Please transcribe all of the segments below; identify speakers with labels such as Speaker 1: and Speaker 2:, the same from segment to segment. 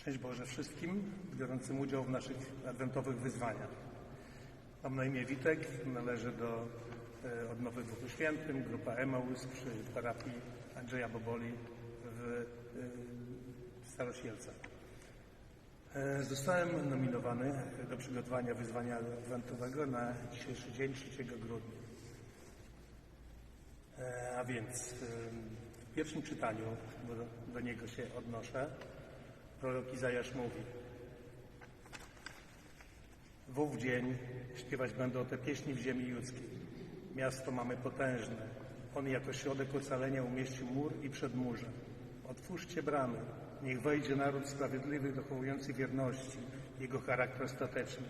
Speaker 1: Szczęść Boże wszystkim biorącym udział w naszych adwentowych wyzwaniach. Mam na imię Witek, należę do e, Odnowy w Duchu Świętym, grupa Emaus przy parafii Andrzeja Boboli w e, Starosielcach. E, Zostałem nominowany do przygotowania wyzwania adwentowego na dzisiejszy dzień, 3 grudnia. A więc w pierwszym czytaniu, bo do niego się odnoszę, prorok Izajasz mówi W ów dzień śpiewać będą te pieśni w ziemi judzkiej. Miasto mamy potężne. On jako środek ocalenia umieści mur i przedmurze. Otwórzcie bramy. Niech wejdzie naród sprawiedliwy, dochowujący wierności, jego charakter ostateczny.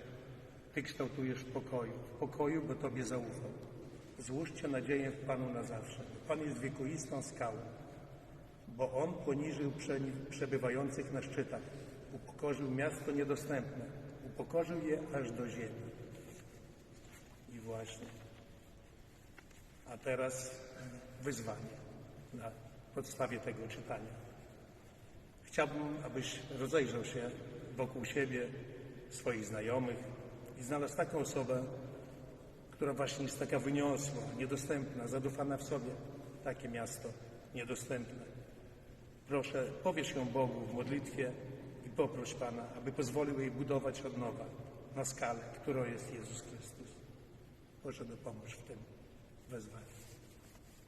Speaker 1: Ty kształtujesz w pokoju. W pokoju, bo Tobie zaufał. Złóżcie nadzieję w Panu na zawsze. Pan jest wiekuistą skałą bo On poniżył prze- przebywających na szczytach, upokorzył miasto niedostępne, upokorzył je aż do ziemi. I właśnie. A teraz wyzwanie na podstawie tego czytania. Chciałbym, abyś rozejrzał się wokół siebie, swoich znajomych i znalazł taką osobę, która właśnie jest taka wyniosła, niedostępna, zadufana w sobie. Takie miasto niedostępne. Proszę, powiesz ją Bogu w modlitwie i poproś Pana, aby pozwolił jej budować od nowa na skalę, którą jest Jezus Chrystus. Proszę dopomóż w tym wezwaniu.